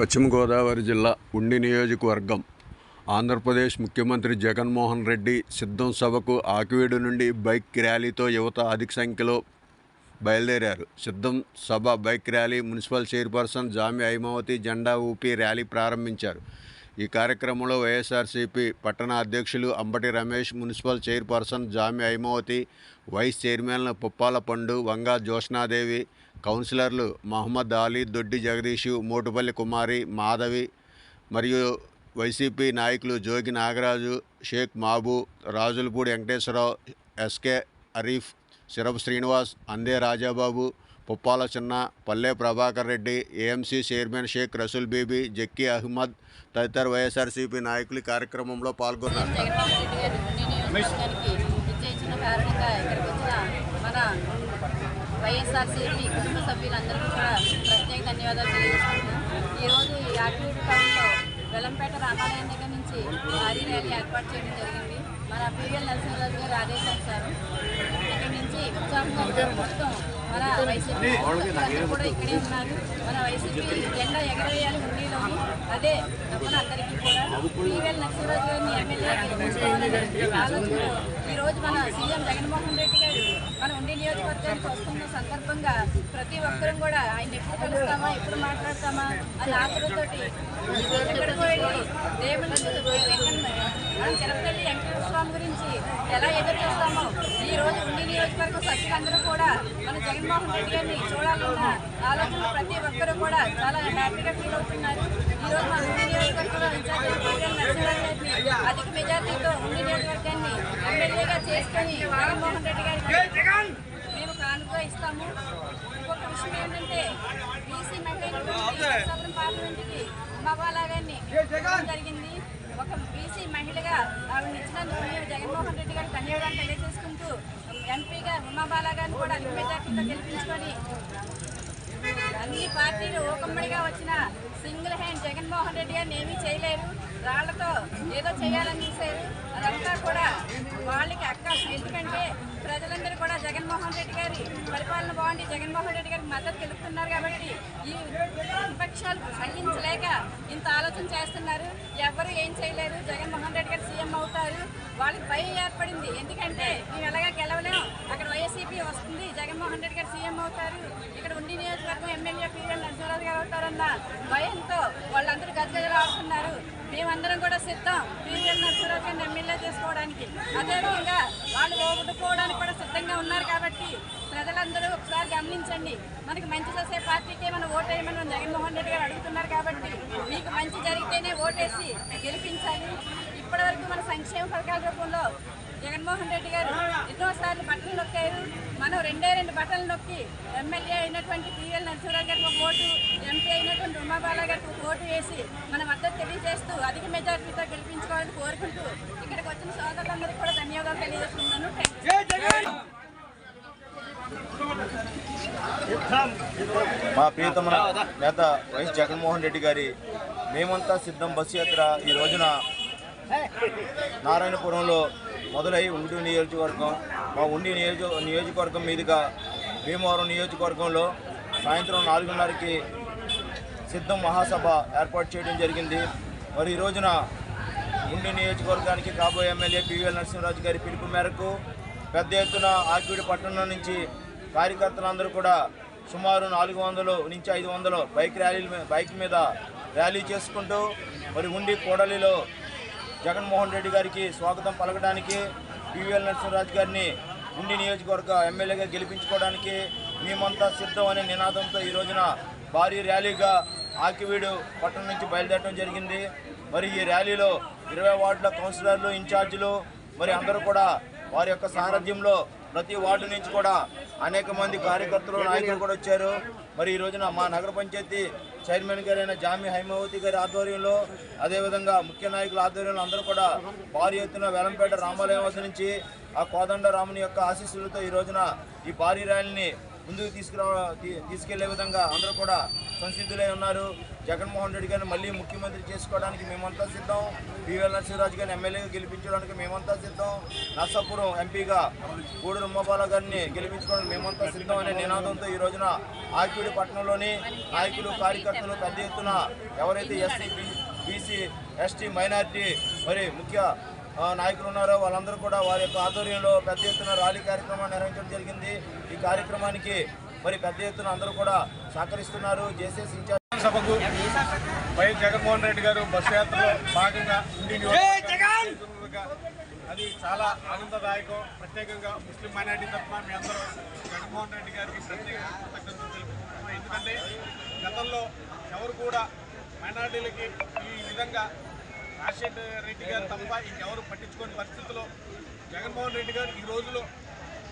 పశ్చిమ గోదావరి జిల్లా ఉండి నియోజకవర్గం. ఆంధ్రప్రదేశ్ ముఖ్యమంత్రి జగన్మోహన్ రెడ్డి సిద్ధం సభకు ఆకివీడు నుండి బైక్ ర్యాలీతో యువత అధిక సంఖ్యలో బయలుదేరారు. సిద్ధం సభ bike rally municipal chairperson Jami Haimavathi జెండా ఊపి ర్యాలీ ప్రారంభించారు. ఈ కార్యక్రమంలో వైఎస్ఆర్సీపీ పట్టణ అధ్యక్షులు Ambati Ramesh municipal chairperson Jami Haimavathi vice చైర్మన్ల Puppala పండు వంగా జోష్నాదేవి కౌన్సిలర్లు మహమ్మద్ అలీ దొడ్డి జగదీషు మోటుపల్లి కుమారి మాధవి మరియు వైసీపీ నాయకులు Jogi Nagaraju Sheikh Mabu Rajulapudi Venkateswararao SK Arif Sirapu Srinivas Ande Rajababu Puppala Chinna Palle Prabhakar Reddy AMC chairman Sheikh Rasool Bibi Zakki Ahmed తదితర YSRCP నాయకులు కార్యక్రమంలో పాల్గొన్నారు. వైఎస్ఆర్సీపీ కుటుంబ సభ్యులందరికీ కూడా ప్రత్యేక ధన్యవాదాలు తెలియజేస్తున్నాను ఈరోజు ఈ యాక్టివిటీ టౌన్లో రామాలయం దగ్గర నుంచి భారీ ర్యాలీ ఏర్పాటు చేయడం జరిగింది. మన పీవీఎల్ నరసింహరాజు గారు ఆదేశించారు. ఇక్కడి నుంచి ఉత్సాహంగా మొత్తం మన వైసీపీ కూడా ఇక్కడే ఉన్నారు. మన వైసీపీ జెండా ఎగరవేయాలి ఉండిలోని అదే తప్పన అందరికీ కూడా. పివిఎల్ నరసింహరాజు గారిని ఎమ్మెల్యే గెలిపించుకోవాలనే ఆలోచనలో ఈ రోజు మన సీఎం జగన్మోహన్ రెడ్డి గారు మన ఉండి నియోజకవర్గానికి వస్తున్న సందర్భంగా ప్రతి ఒక్కరం కూడా ఆయన ఎప్పుడు కలుస్తామా ఎప్పుడు మాట్లాడతామా అని ఆశలతోటి ఎక్కడికో వెళ్ళి దేవుని తిరుపతి వెంకటేశ్వర స్వామి గురించి ఎలా ఎదురు చూస్తామో ఈ రోజు నియోజకవర్గ సభ్యులందరూ కూడా మన జగన్మోహన్ రెడ్డి గారిని చూడాలన్న ఆలోచన ప్రతి ఒక్కరూ కూడా చాలా హ్యాపీగా ఫీల్ అవుతున్నారు. ఈ రోజు మన ఉండి నియోజకవర్గంలో ఇన్ఛార్జ్ నరసింహారావు గారిని అధిక మెజార్టీతో ఉండి నియోజకవర్గాన్ని ఎమ్మెల్యేగా చేసుకొని జగన్మోహన్ రెడ్డి గారికి మేము కానుక ఇస్తాము. ఇంకొక విషయం ఏంటంటే బీసీ మహిళ పార్లమెంట్కి మగవాలా గారిని జరిగింది. ఒక బీసీ మహిళగా ఆవిడ ఇచ్చినందుకు మేము జగన్మోహన్ రెడ్డి గారికి ధన్యవాదాలు తెలియజేసుకుంటూ ఎంపీగా ఉమాబాలా గారిని కూడా అధిక గెలిపించుకొని అన్ని పార్టీలు ఓకమ్మడిగా వచ్చిన సింగిల్ హ్యాండ్ జగన్మోహన్ రెడ్డి గారిని ఏమీ చేయలేరు. రాళ్ళతో ఏదో చేయాలని చూశారు. అదంతా కూడా వాళ్ళకి అక్క ఎందుకంటే ప్రజలందరూ కూడా జగన్మోహన్ రెడ్డి గారి పరిపాలన బాగుండి జగన్మోహన్ రెడ్డి గారికి మద్దతు తెలుపుతున్నారు కాబట్టి ఈ విపక్షాలు సహించలేక ఇంత ఆలోచన చేస్తున్నారు. ఎవరు ఏం చేయలేరు. జగన్మోహన్ రెడ్డి గారు సీఎం అవుతారు. వాళ్ళకి భయం ఏర్పడింది. ఎందుకంటే మేము ఎలాగా గెలవలేం. అక్కడ వైఎస్సీపీ వస్తుంది. జగన్మోహన్ రెడ్డి గారు సీఎం అవుతారు. ఇక్కడ ఉండి నియోజకవర్గం ఎమ్మెల్యే పిఎల్ నరసింహరాజు గారు అవుతారన్న భయంతో వాళ్ళందరూ గద్దెలు ఆడుతున్నారు. మేమందరం కూడా సిద్ధం పిఎల్ నరసింహరాజు గారిని ఎమ్మెల్యే చేసుకోవడానికి. అదేవిధంగా వాళ్ళు ఓడుకోవడానికి కూడా సిద్ధంగా ఉన్నారు కాబట్టి ప్రజలందరూ ఒకసారి గమనించండి. మనకి మంచి చేసే పార్టీకే మనం ఓటేయమని జగన్మోహన్ రెడ్డి గారు అడుగుతున్నారు కాబట్టి మీకు మంచి జరిగితేనే ఓటేసి గెలిపించాలి. ఇప్పటివరకు మన సంక్షేమ పథకాల రూపంలో జగన్మోహన్ రెడ్డి గారు ఎన్నోసార్లు బట్టలు నొక్కారు. మనం రెండే రెండు బట్టలు నొక్కి ఎమ్మెల్యే అయినటువంటి పిఎల్ నరసింహరావు గారికి ఒక ఓటు ఎంపీ అయినటువంటి ఉమాబాల గారికి ఒక ఓటు వేసి మన మద్దతు తెలియజేస్తూ అధిక మెజార్టీతో గెలిపించుకోవాలని కోరుకుంటూ ఇక్కడికి వచ్చిన సోదరులందరికీ కూడా ధన్యవాదాలు తెలియజేస్తున్నాను. మా ప్రియతమ నేత వైఎస్ జగన్మోహన్ రెడ్డి గారి మేమంతా సిద్ధం బస్సు యాత్ర ఈ రోజున నారాయణపురంలో మొదలై ఉండి నియోజకవర్గం మా ఉండి నియోజక నియోజకవర్గం మీదుగా భీమవరం నియోజకవర్గంలో సాయంత్రం నాలుగున్నరకి సిద్ధం మహాసభ ఏర్పాటు చేయడం జరిగింది. మరి ఈ రోజున ఉండి నియోజకవర్గానికి కాబోయే ఎమ్మెల్యే పివిఎల్ నరసింహరాజు గారి పిలుపు మేరకు పెద్ద ఎత్తున ఆకివీడి పట్టణం నుంచి కార్యకర్తలందరూ కూడా సుమారు నాలుగు వందలు నుంచి ఐదు వందలు బైక్ ర్యాలీల బైక్ మీద ర్యాలీ చేసుకుంటూ మరి ఉండి కోడలిలో జగన్మోహన్ రెడ్డి గారికి స్వాగతం పలకడానికి పివిఎల్ నరసింహరాజు గారిని ఉండి నియోజకవర్గ ఎమ్మెల్యేగా గెలిపించుకోవడానికి మేమంతా సిద్ధం అనే నినాదంతో ఈ రోజున భారీ ర్యాలీగా ఆకివీడు పట్టణం నుంచి బయలుదేరడం జరిగింది. మరి ఈ ర్యాలీలో ఇరవై వార్డుల కౌన్సిలర్లు ఇన్ఛార్జీలు మరి అందరూ కూడా వారి యొక్క సారథ్యంలో ప్రతి వార్డు నుంచి కూడా అనేక మంది కార్యకర్తలు నాయకులు కూడా వచ్చారు. మరి ఈ రోజున మా నగర పంచాయతీ చైర్మన్ గారైన జామి హైమావతి గారి ఆధ్వర్యంలో అదేవిధంగా ముఖ్య నాయకుల ఆధ్వర్యంలో అందరూ కూడా భారీ ఎత్తున వేలంపేట రామాలయం నుంచి ఆ కోదండ రాముని యొక్క ఆశీస్సులతో ఈ రోజున ఈ భారీ ర్యాలీని ముందుకు తీసుకురావ తీసుకెళ్ళే విధంగా అందరూ కూడా సంసిద్ధులై ఉన్నారు. జగన్మోహన్ రెడ్డి గారిని మళ్ళీ ముఖ్యమంత్రి చేసుకోవడానికి మేమంతా సిద్ధం. బివల్ నరసింహరాజు గారిని ఎమ్మెల్యేగా గెలిపించడానికి మేమంతా సిద్ధం. నర్సాపురం ఎంపీగా గూడూరు ఉమ్మబాల గారిని గెలిపించుకోవడానికి మేమంతా సిద్ధం అనే నినాదంతో ఈ రోజున ఆకివీడి పట్టణంలోని నాయకులు కార్యకర్తలు పెద్ద ఎత్తున ఎవరైతే ఎస్సీ బీసీ ఎస్టీ మైనారిటీ మరి ముఖ్య నాయకులు ఉన్నారో వాళ్ళందరూ కూడా వారి యొక్క ఆధ్వర్యంలో పెద్ద ఎత్తున ర్యాలీ కార్యక్రమాన్ని నిర్వహించడం జరిగింది. ఈ కార్యక్రమానికి మరి పెద్ద ఎత్తున అందరూ కూడా సహకరిస్తున్నారు. జేసీఎస్ ఇన్ఛార్జ్ సభకు వైఎస్ జగన్మోహన్ రెడ్డి గారు బస్సు యాత్రలో భాగంగా అది చాలా ఆనందదాయకం. ప్రత్యేకంగా ముస్లిం మైనార్టీ తరఫున మీ అందరూ జగన్మోహన్ రెడ్డి గారికి ప్రత్యేక కృతజ్ఞతలు ఎందుకంటే గతంలో ఎవరు కూడా మైనార్టీలకి ఈ విధంగా రాజశేఖర రెడ్డి గారు తప్ప ఇంకెవరు పట్టించుకోని పరిస్థితుల్లో జగన్మోహన్ రెడ్డి గారు ఈ రోజులో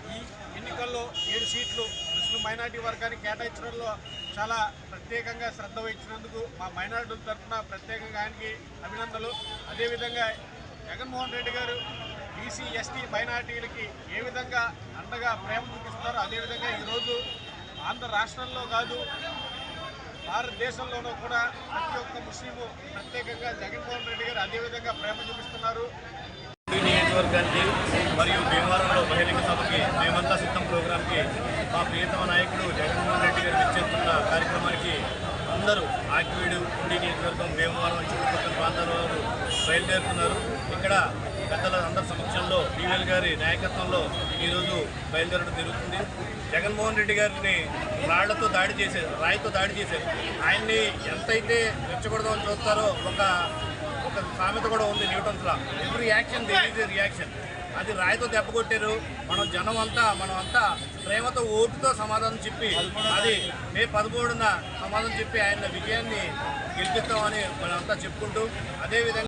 ఈ ఎన్నికల్లో ఏడు సీట్లు ముస్లిం మైనార్టీ వర్గానికి కేటాయించడంలో చాలా ప్రత్యేకంగా శ్రద్ధ వహించినందుకు మా మైనార్టీల తరఫున ప్రత్యేకంగా ఆయనకి అభినందనలు. అదేవిధంగా జగన్మోహన్ రెడ్డి గారు బీసీ ఎస్టీ మైనార్టీలకి ఏ విధంగా అండగా ప్రేమ చూపిస్తున్నారో అదేవిధంగా ఈరోజు ఆంధ్ర రాష్ట్రంలో కాదు భారతదేశంలోనూ కూడా ప్రతి ఒక్క ముస్లిము ప్రత్యేకంగా జగన్మోహన్ రెడ్డి గారు అదేవిధంగా ప్రేమ చూపిస్తున్నారు. నియోజకవర్గానికి మరియు భీమవరంలో బహిరంగ సభకి మేమంతా సిద్ధం ప్రోగ్రాంకి మా ప్రియతమ నాయకుడు జగన్మోహన్ రెడ్డి గారు నిర్చేస్తున్న కార్యక్రమానికి అందరూ ఆకివీడు ఉండి నియోజకవర్గం భీమవరం చుట్టుపక్కల ప్రాంతాల వారు బయలుదేరుతున్నారు. ఇక్కడ పెద్దల అందరి నేతృత్వంలో డివిఎల్ గారి నాయకత్వంలో ఈరోజు బయలుదేరడం జరుగుతుంది. జగన్మోహన్ రెడ్డి గారిని రాళ్ళతో దాడి చేశారు రాయితో దాడి చేశారు. ఆయన్ని ఎంతైతే రెచ్చగొడదామని చూస్తారో ఒక ఒక సామెత కూడా ఉంది Newton's law every action reaction. అది రాయితో దెబ్బ కొట్టారు. మనం జనం అంతా మనం అంతా ప్రేమతో ఓటుతో సమాధానం చెప్పి అది మే పదమూడున సమాధానం చెప్పి ఆయన విజయాన్ని గెలిపిస్తామని మనంతా చెప్పుకుంటూ అదేవిధంగా